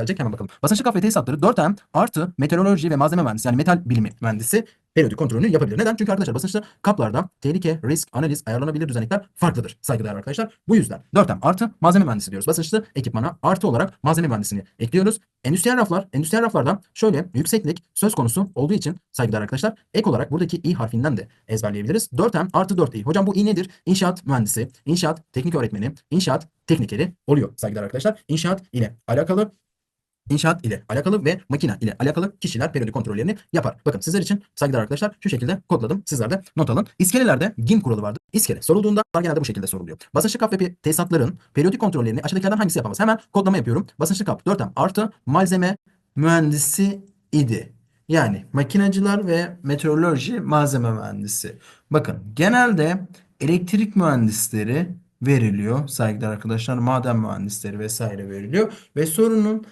gelecek hemen bakalım. Basınçlı kap ve tesisatları 4M artı meteoroloji ve malzeme mühendisi yani metal bilimi mühendisi periyodik kontrolünü yapabilir. Neden? Çünkü arkadaşlar basınçlı kaplarda tehlike, risk, analiz, ayarlanabilir düzenekler farklıdır saygıdeğer arkadaşlar. Bu yüzden 4M artı malzeme mühendisi diyoruz. Basınçlı ekipmana artı olarak malzeme mühendisini ekliyoruz. Endüstriyel raflar, endüstriyel raflarda şöyle yükseklik söz konusu olduğu için saygıdeğer arkadaşlar ek olarak buradaki i harfinden de ezberleyebiliriz. 4M artı 4i. Hocam bu i nedir? İnşaat mühendisi, inşaat teknik öğretmeni, inşaat teknikeri oluyor saygıdeğer arkadaşlar. İnşaat ile alakalı İnşaat ile alakalı ve makine ile alakalı kişiler periyodik kontrollerini yapar. Bakın sizler için saygıdeğer arkadaşlar şu şekilde kodladım. Sizler de not alın. İskelelerde GIM kuralı vardır. İskele sorulduğunda genelde bu şekilde soruluyor. Basınçlı kap ve tesisatların periyodik kontrollerini aşağıdakilerden hangisi yapamaz? Hemen kodlama yapıyorum. Basınçlı kap 4M artı malzeme mühendisi idi. Yani makinacılar ve meteoroloji malzeme mühendisi. Bakın genelde elektrik mühendisleri veriliyor. Saygıdeğer arkadaşlar maden mühendisleri vesaire veriliyor. Ve sorunun